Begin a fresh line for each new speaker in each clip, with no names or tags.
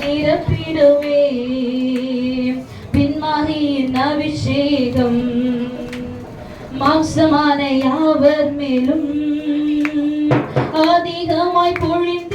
நிரப்பிடுவே பின்மாகியின் அபிஷேகம் மாம்சமான யாவர் மேலும் அதிகமாய் பொழிந்திடுமே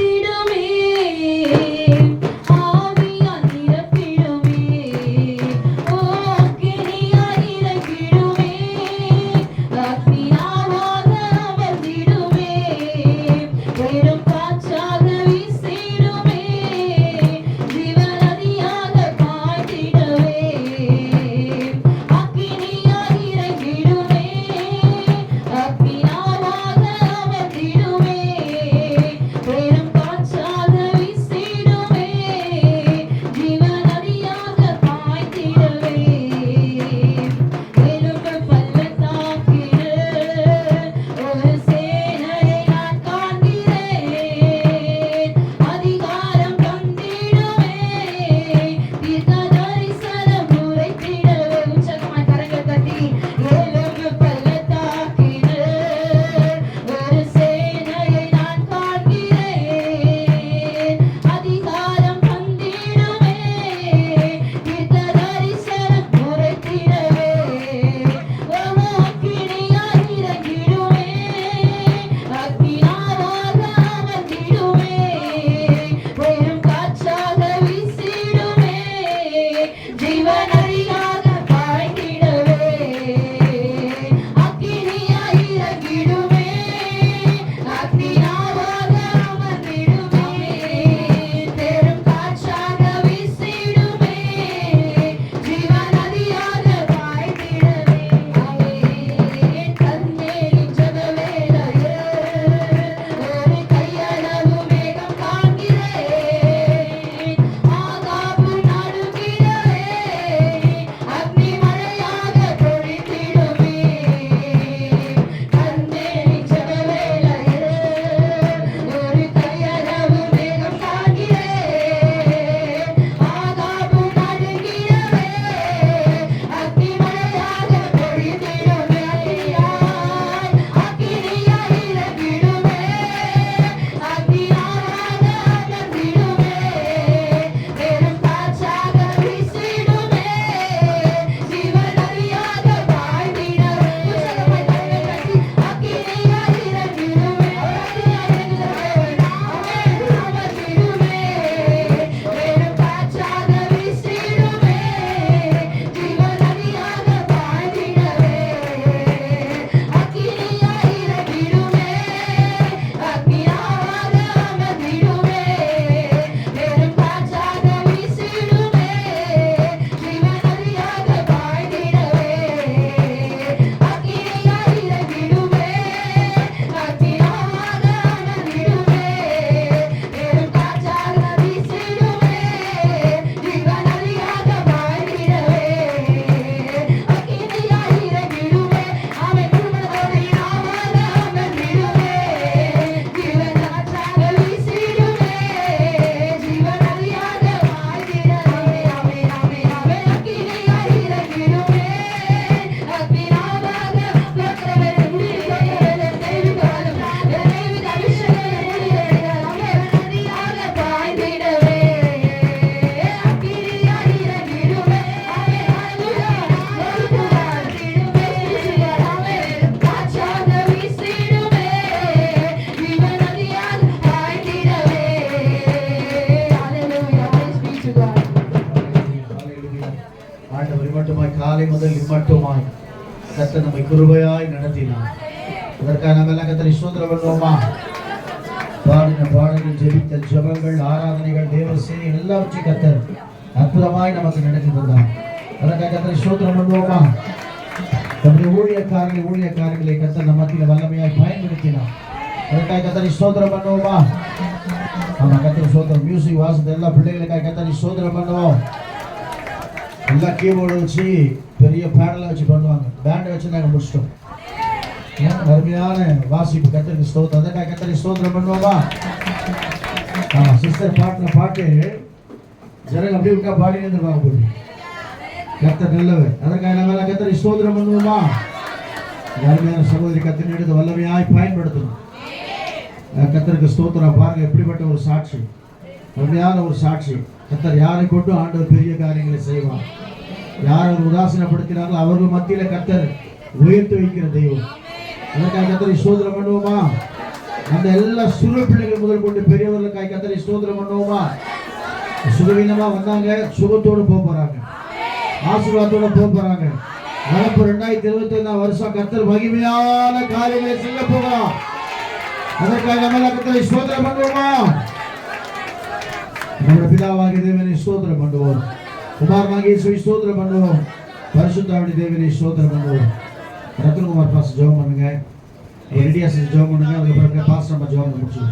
காலை முதல் இம்மட்டுமாய் கத்த நம்மை கிருபையாய் நடத்தினார். அதற்காக நம்ம எல்லாம் கத்தனை சூத்திரம் பண்ணுவோமா? பாடின பாடல்கள் ஜெபித்த ஜபங்கள் ஆராதனைகள் தேவ செய்தி எல்லாவற்றையும் கத்தர் அற்புதமாய் நமக்கு நடத்தி தந்தார். அதற்காக கத்தனை சூத்திரம் பண்ணுவோமா? நம்முடைய ஊழியக்காரர்கள் ஊழியக்காரர்களை கத்தர் நம்ம மத்தியில் வல்லமையாய் பயன்படுத்தினார். அதற்காக கத்தனை சோதரம் பண்ணுவோமா? ஆமா கத்தரை சோதரம் மியூசிக் வாசத்தை எல்லா பிள்ளைகளுக்காக கத்தனை சோதரம் பண்ணுவோம். எல்லா கீபோர்டு வச்சு பெரிய பேனலை வச்சு பண்ணுவாங்க. பேண்டை வச்சு நாங்கள் முடிச்சிட்டோம். ஏன்? அருமையான வாசிப்பு. கத்தரி ஸ்தோத்திரம். அதற்காக கத்தரி ஸ்தோத்திரம் பண்ணுவோமா? ஆமாம் சிஸ்டர் பாட்டின பாட்டு ஜனங்க அப்படி விட்டா பாடி இருந்துருவாங்க போட்டு கத்தர் நல்லவர். அதற்காக நம்ம எல்லாம் கத்தரி ஸ்தோத்திரம் பண்ணுவோமா? அருமையான சகோதரி கத்தனை எடுத்து வல்லமையாய் பயன்படுத்தணும். கத்தருக்கு ஸ்தோத்திரம். பாருங்க எப்படிப்பட்ட ஒரு சாட்சி. அருமையான ஒரு சாட்சி. கத்தர் யாரை கொண்டு ஆண்டவர் பெரிய காரியங்களை செய்வான் யார் அவர் உதாசீனப்படுத்தினார்களோ அவர்கள் மத்தியில கத்தர் உயர்த்து வைக்கிற தெய்வம். அதற்காக கத்தரை சோதனை பண்ணுவோமா? அந்த எல்லா சிறு பிள்ளைகள் முதல் கொண்டு பெரியவர்களுக்காக கத்தரை சோதனை பண்ணுவோமா? சுகவீனமா வந்தாங்க சுகத்தோடு போக போறாங்க. ஆசீர்வாதத்தோட போக போறாங்க. வரப்பு ரெண்டாயிரத்தி இருபத்தி ஐந்தாம் வருஷம் கத்தர் மகிமையான காரியங்களை செய்ய போகலாம் அதற்காக நம்ம கத்தரை சோதனை பண்ணுவோமா? நம்முடைய பிதாவாகிய தேவனை சோதனை பண்ணுவோம். குமாரனாகிய இயேசுவை ஸ்தோத்திரம் பண்ணுவோம். பரிசுத்தாவின் தேவனை ஸ்தோத்திரம் பண்ணுவோம். ரத்னகுமார் பாஸ் ஜெபம் பண்ணுங்க. ரெடியா செஞ்சு ஜெபம் பண்ணுங்க. அதுக்கப்புறம் பாஸ் நம்ம ஜெபம் முடிச்சு